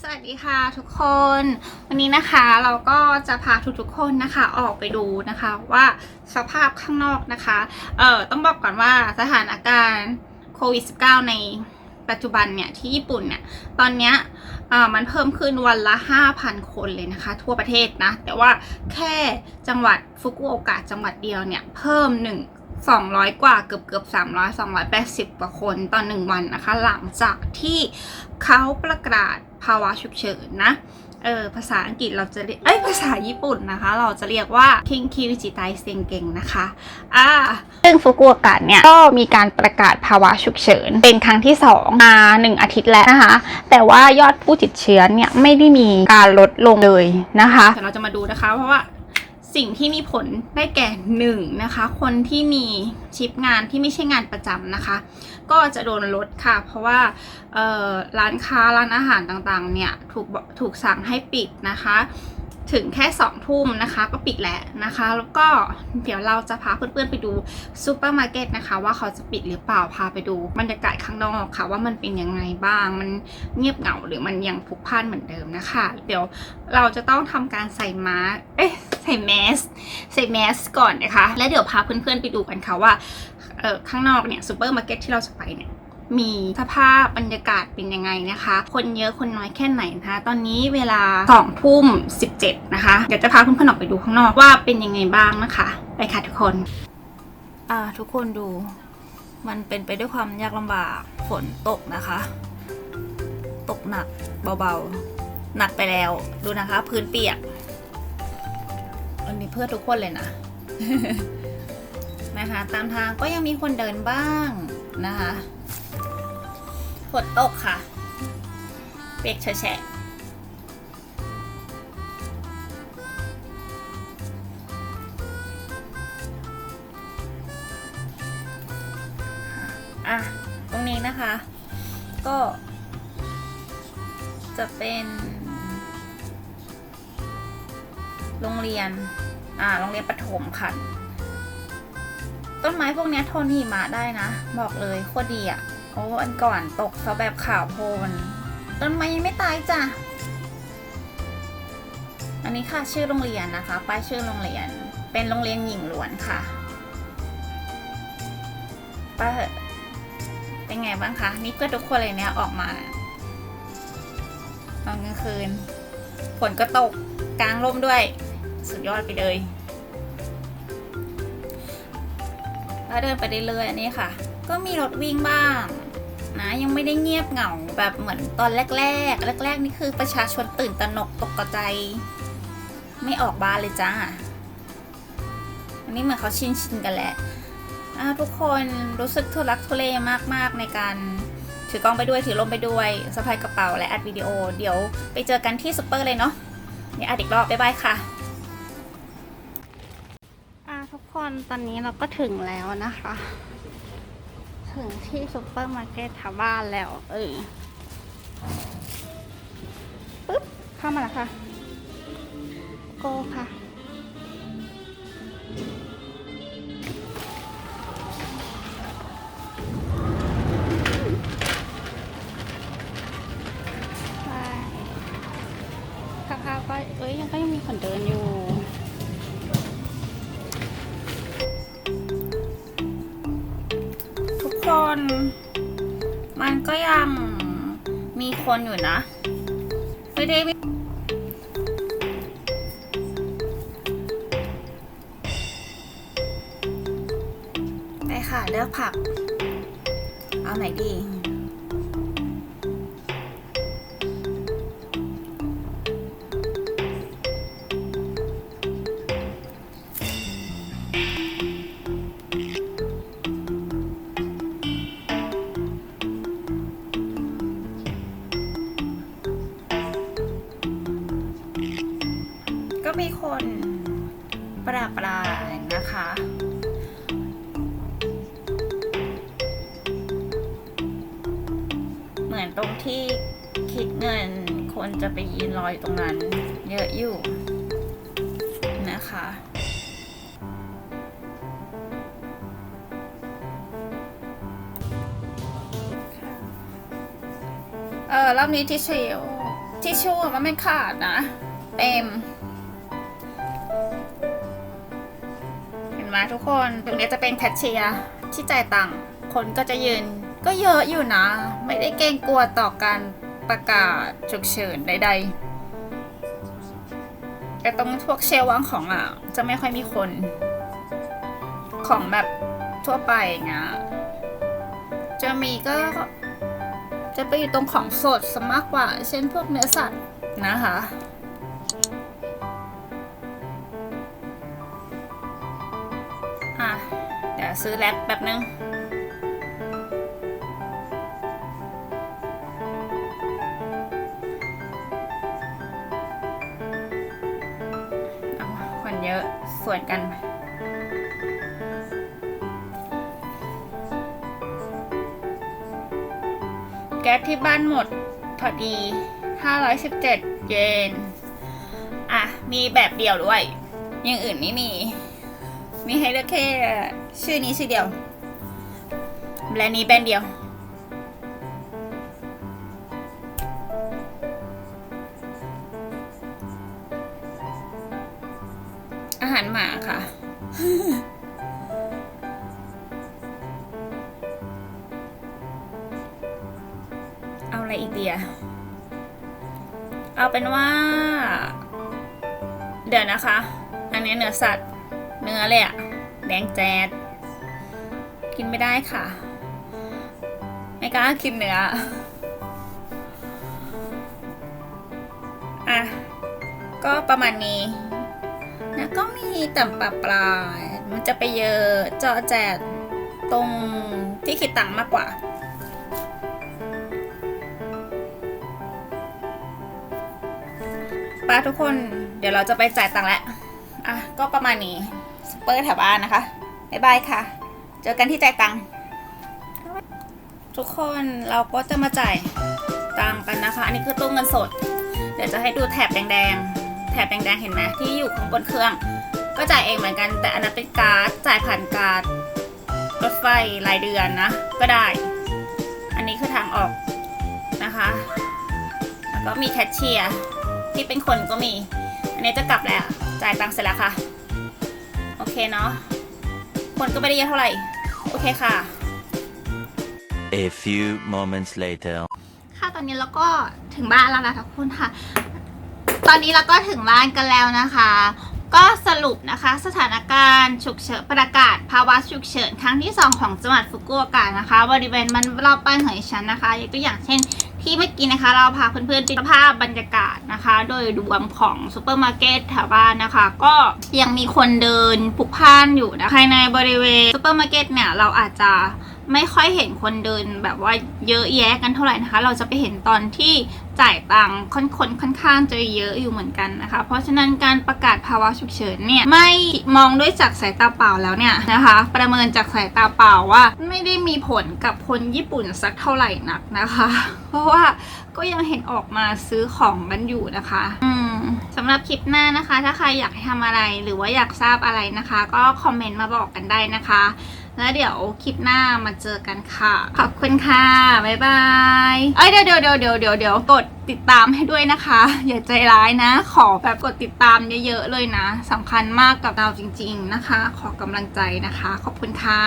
สวัสดีค่ะทุกคน วันนี้นะคะเราก็จะพาทุกๆคนนะคะออกไปดูนะคะว่าสภาพข้างนอกนะคะ เอ่อต้องบอกก่อนว่าสถานการณ์โควิด -19 ใน ปัจจุบันเนี่ยที่ญี่ปุ่นเนี่ยตอนเนี้ยมันเพิ่มขึ้นวันละ 5,000 คนเลยนะคะ ทั่วประเทศนะ แต่ว่าแค่จังหวัดฟุกุโอกะจังหวัดเดียวเนี่ยเพิ่มหนึ่ง200 กว่าเกือบเกือบ300 280 กว่าคนต่อหนึ่งวันนะคะ หลังจากที่เขาประกาศภาวะฉุกเฉินนะ เออภาษาอังกฤษเราจะเรียกเอ้ยภาษาญี่ปุ่นนะคะ เราจะเรียกว่าคิงคิวจิไตเซงเกงนะคะอ่าซึ่งฟุกุโอกะเนี่ยก็มีการประกาศภาวะฉุกเฉิน เป็นครั้งที่2มา1อาทิตย์แล้วนะคะ แต่ว่ายอดผู้ติดเชื้อเนี่ยไม่ได้มีการลดลงเลยนะคะเดี๋ยวเราจะมาดูนะคะเพราะว่า สิ่งที่มีผลได้แก่หนึ่งนะคะ คนที่มีชิปงานที่ไม่ใช่งานประจำนะคะ ก็จะโดนลดค่ะ เพราะว่าร้านค้าร้านอาหารต่างๆ เนี่ยถูกถูกสั่งให้ปิดนะคะ ถึงแค่สองทุ่มนะคะ ก็ปิดแล้วนะคะ แล้วก็เดี๋ยวเราจะพาเพื่อนๆไปดูซูเปอร์มาร์เก็ตนะคะ ว่าเขาจะปิดหรือเปล่าพาไปดูบรรยากาศข้างนอกค่ะ ว่ามันเป็นยังไงบ้าง มันเงียบเหงาหรือมันยังพลุกพล่านเหมือนเดิมนะคะ เดี๋ยวเราจะต้องทำการใส่มาสก์เอ้ย ใส่แมสใส่แมสก่อนนะคะ แล้วเดี๋ยวพาเพื่อนๆไปดูกันค่ะว่าเออข้างนอกเนี่ยซูเปอร์มาร์เก็ตที่เราจะไปเนี่ยมีสภาพบรรยากาศเป็นยังไงนะคะ คนเยอะคนน้อยแค่ไหนนะคะ ตอนนี้เวลา2ทุ่ม17 นะคะ เดี๋ยวจะพาเพื่อนๆออกไปดูข้างนอกว่าเป็นยังไงบ้างนะคะ ไปค่ะทุกคน อ่าทุกคนดู มันเป็นไปด้วยความยากลำบาก ฝนตกนะคะ ตกหนักเบาๆ หนักไปแล้ว ดูนะคะ พื้นเปียก อันนี้เพื่อทุกคนเลยนะ นะคะ ตามทางก็ยังมีคนเดินบ้างนะคะฝนตกค่ะเปียกแฉะอะ ตรงนี้นะคะ ก็จะเป็น โรงเรียน อ่า โรงเรียนประถมค่ะ ต้นไม้พวกนี้ทนหิมะได้นะ บอกเลยโคตรดีอะ่ะ โอ้อันก่อนตกซะแบบข่าวโพลนต้นไม้ยังไม่ตายจ้ะ อันนี้ค่ะชื่อโรงเรียนนะคะ ป้ายชื่อโรงเรียน เป็นโรงเรียนหญิงล้วนค่ะป้าเป็นไงบ้างคะนี่เพื่อนทุกคนเลยเนี่ยออกมาตอนกลางคืนฝนก็ตก กลางร่มด้วย สุดยอดไปเลยแล้วเดินไปเรื่อยๆอันนี้ค่ะ ก็มีรถวิ่งบ้างนะยังไม่ได้เงียบเหงาแบบเหมือนตอนแรกๆ แรก ๆ นี่คือประชาชนตื่นตระหนกตกใจ ไม่ออกบ้านเลยจ้า อันนี้เหมือนเขาชินชินกันแหละอ่าทุกคนรู้สึกทุลักทุเลมากๆในการถือกล้องไปด้วยถือลมไปด้วยสะพายกระเป๋าและอัดวิดีโอ เดี๋ยวไปเจอกันที่ซุปเปอร์เลยเนาะ นี่อัดอีกรอบบ๊ายบายค่ะอ่าทุกคนตอนนี้เราก็ถึงแล้วนะคะ ถึงที่ซุปเปอร์มาร์เก็ตทาบ้านแล้ว เออปึ๊บเข้ามาแล้วค่ะ โกค่ะ คน มันก็ยังมีคนอยู่นะ ไม่ได้ไม่ไปค่ะ เลือกผัก เอาไหนดี มีคนปราปรายนะคะ เหมือนตรงที่คิดเงินคนจะไปยืนรอยตรงนั้น เยอะอยู่ นะคะเออรอบนี้ทิชชู่ทิชชู่มันไม่ขาดนะ เต็ม ไหมทุกคนตรงนี้จะเป็นแคชเชียร์ที่จ่ายตังค์คนก็จะยืนก็เยอะอยู่นะ ไม่ได้เกรงกลัวต่อการประกาศฉุกเฉินใดๆ แต่ตรงพวกเชลวางของอะ จะไม่ค่อยมีคน ของแบบทั่วไปอย่างเงี้ยจะมีก็ จะไปอยู่ตรงของสดซะมากกว่า เช่นพวกเนื้อสัตว์นะค่ะ ซื้อแล็บแบบนึงคนเยอะสวนกันแก๊สที่บ้านหมดพอดี 517 เยน อะ มีแบบเดียวด้วย อย่างอื่นไม่มี มีให้เลือกแค่ ชื่อนี้ชื่อเดียวแบรนด์นี้แบรนด์เดียว อาหารหมาค่ะ เอาอะไรอีกเดียเอาเป็นว่า เดี๋ยวนะคะ อันนี้เนื้อสัตว์ เนื้อเลยอะแดงแจ๊ด กินไม่ได้ค่ะ ไม่กล้ากินเนื้อ อะ ก็ประมาณนี้แล้วก็มีต่ำปลาปลาย มันจะไปเยอะเจาะแจดตรงที่คิดตังมากกว่าป้าทุกคนเดี๋ยวเราจะไปจ่ายตังค์แล้ว อะ ก็ประมาณนี้ซุปเปอร์แถวบ้านนะคะ บ๊ายบายค่ะ จอกันที่จ่ายตังค์ทุกคนเราก็จะมาจ่ายตังค์กันนะคะ อันนี้คือตู้เงินสด เดี๋ยวจะให้ดูแถบแดงๆ แถบแดงๆ เห็นไหมที่อยู่ข้างบนเครื่อง ก็จ่ายเองเหมือนกัน แต่อันนั้นเป็นการ์ดจ่ายผ่านการ์ดรถไฟรายเดือนนะ ก็ได้ อันนี้คือทางออกนะคะ แล้วก็มีแคชเชียร์ที่เป็นคนก็มี อันนี้จะกลับแล้ว จ่ายตังค์เสร็จแล้วค่ะ โอเคเนาะ คนก็ไม่ได้เยอะเท่าไหร่ อเคค่ะ A few moments later. ค่ะตอนนี้เราก็ถึงบ้านแล้วนะทุกคนค่ะ ตอนนี้เราก็ถึงบ้านกันแล้วนะคะ ก็สรุปนะคะ สถานการณ์ฉุกเฉินประกาศภาวะฉุกเฉินครั้งที่ 2 ของจังหวัดฟุกุโอกะนะคะ บริเวณมันรอบบ้านของดิฉันนะคะยกตัวอย่างเช่น ที่เมื่อกี้นะคะ เราพาเพื่อนๆไปดูภาพบรรยากาศนะคะ โดยรวมของซูเปอร์มาร์เก็ตแถวบ้านนะคะ ก็ยังมีคนเดินผุกพ่านอยู่นะภายในบริเวณซูเปอร์มาร์เก็ตเนี่ยเราอาจจะ ไม่ค่อยเห็นคนเดินแบบว่าเยอะแยะกันเท่าไหร่นะคะ เราจะไปเห็นตอนที่จ่ายตังค์ค่อนคนค่อนข้างจะเยอะอยู่เหมือนกันนะคะ เพราะฉะนั้นการประกาศภาวะฉุกเฉินเนี่ยไม่มองด้วยจากสายตาเปล่าแล้วเนี่ยนะคะ ประเมินจากสายตาเปล่าว่า ไม่ได้มีผลกับคนญี่ปุ่นสักเท่าไหร่นักนะคะ เพราะว่าก็ยังเห็นออกมาซื้อของกันอยู่นะคะอืมสำหรับคลิปหน้านะคะ ถ้าใครอยากให้ทำอะไรหรือว่าอยากทราบอะไรนะคะ ก็คอมเมนต์มาบอกกันได้นะคะ แล้วเดี๋ยวคลิปหน้ามาเจอกันค่ะ ขอบคุณค่ะ บ๊ายบาย เอ้ยเดี๋ยวเดี๋ยวเดี๋ยวเดี๋ยวเดี๋ยวเดี๋ยวกดติดตามให้ด้วยนะคะ อย่าใจร้ายนะ ขอแบบกดติดตามเยอะๆเลยนะสำคัญมากกับเราจริง ๆนะคะ ขอกำลังใจนะคะ ขอบคุณค่ะ